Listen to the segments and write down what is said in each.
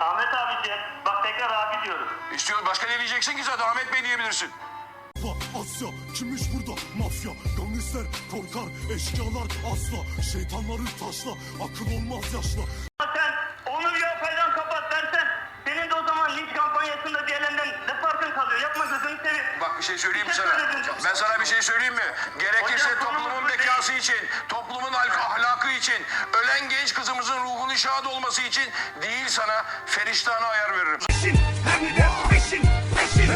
Ahmet abiciğim bak tekrar abi diyorum. İstiyor başka ne diyeceksin ki zaten Ahmet Bey diyebilirsin. Asya kimmiş burada mafya Gangster korkar eşkıyalar asla Şeytanları taşla akıl olmaz yaşla sen onu ya falan kapat ben sen. Senin de o zaman linç kampanyasında diğerlerinden ne farkın kalıyor? Yapma gözünü seveyim. Bak bir şey söyleyeyim mi Bir şey sana? Ben sana bir şey söyleyeyim mi? Gerekirse Hocam, toplumun bekası için, toplumun ahlak- ahlakı için, ruhunun şad olması için değil sana feriştahına ayar veririm. peşin hem de peşin peşin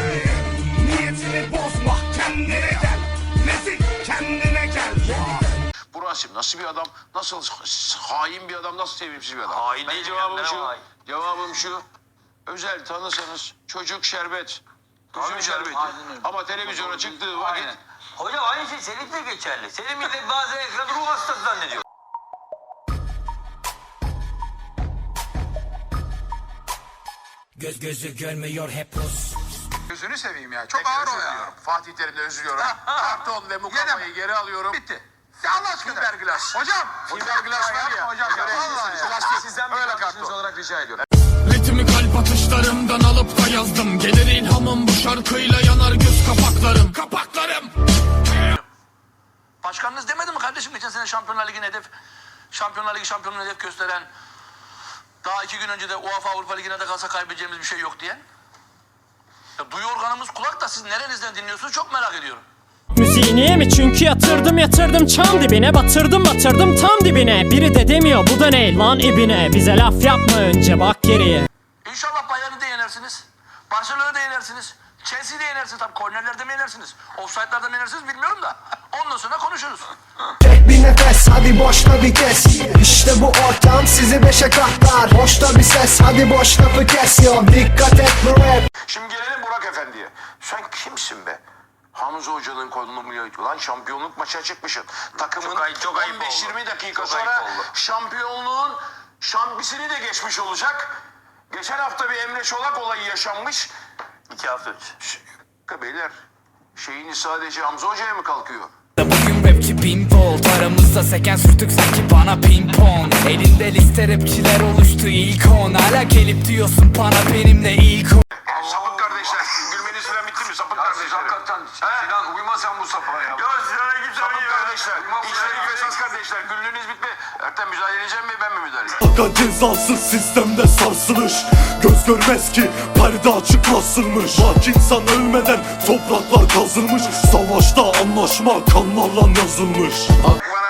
Niyetini bozma kendine gel Nezik kendine gel Bu Rasim nasıl bir adam, nasıl hain bir adam, nasıl sevimsiz bir adam? Hain Ben değil cevabım şu, hain? cevabım şu. Özel tanısanız çocuk şerbet, üzüm şerbeti. aynen. Ama televizyona çıktığı vakit Aynen. Hocam aynı şey senin de geçerli. Senin millet bazen ekranı ruh hastası zannediyor. Göz gözü görmüyor hep Rus Gözünü seveyim ya. Çok ağır o ya. Fatih Terim'de üzülüyorum. Karton ve mukamayı geri alıyorum. Bitti. Ya Allah aşkına. Fiberglass. Hocam. Fiberglass var ya. Hocam. Vallahi ya. Plastik. Sizden Öyle karton. olarak rica ediyorum. Ritmi kalp atışlarımdan alıp da yazdım Gelir ilhamım bu şarkıyla yanar göz kapaklarım Kapaklarım Başkanınız demedi mi kardeşim geçen sene Şampiyonlar Ligi'nin hedef Şampiyonlar Ligi şampiyonluğunu hedef gösteren daha iki gün önce de UEFA Avrupa Ligi'ne de kalsa kaybedeceğimiz bir şey yok diyen? Ya duyu organımız kulak da siz nerenizden dinliyorsunuz çok merak ediyorum. Müziğini mi? Çünkü yatırdım yatırdım çam dibine Batırdım batırdım tam dibine Biri de demiyor bu da ne lan ibine Bize laf yapma önce bak geriye İnşallah Bayern'i de yenersiniz. Barcelona'da yenersiniz. Chelsea'de yenersiniz. Tabii kornerlerde mi yenersiniz? Offside'larda mı yenersiniz bilmiyorum da. Ondan sonra konuşuruz. Tek bir nefes hadi boşta bir kes İşte bu ortam sizi beşe katlar Boşta bir ses hadi boş lafı kes yo Dikkat et bu rap Şimdi gelelim Burak Efendi'ye. Sen kimsin be? Hamza Hoca'nın konumu lan şampiyonluk maçına çıkmışsın. Takımın Çok ayıp- çok ayıp 15-20 dakika Çok sonra şampiyonluğun şambisini de geçmiş olacak. Geçen hafta bir Emre Çolak olayı yaşanmış. İki hafta önce. Beyler şeyini sadece Hamza Hoca'ya mı kalkıyor? Bugün rapçi bin volt. Aramızda seken sürtük sanki bana pimpon Elinde liste rapçiler oluştu ilk on Hala gelip diyorsun bana benimle ilk on süren bitti mi sapık kardeşler? Hakikaten Sinan uyma sen bu sapığa ya. Ya Sinan'a git Sapık kardeşler. İşleri esas kardeşler. Güllüğünüz bitme. Ertem müdahale edeceğim mi ben mi müdahale edeceğim? Aga cezasız sistemde sarsılış Göz görmez ki perde açık asılmış Bak insan ölmeden topraklar kazılmış Savaşta anlaşma kanlarla yazılmış Bana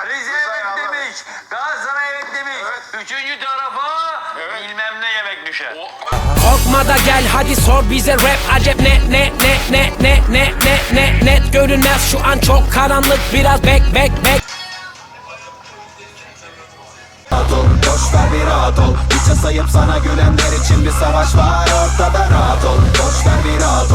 düşer. Korkma da gel hadi sor bize rap acep ne ne ne ne ne ne ne ne net görünmez şu an çok karanlık biraz bek bek bek. Ol, boş ver bir rahat ol Hiçe sayıp sana gülenler için bir savaş var ortada rahat ol. Boş ver bir rahat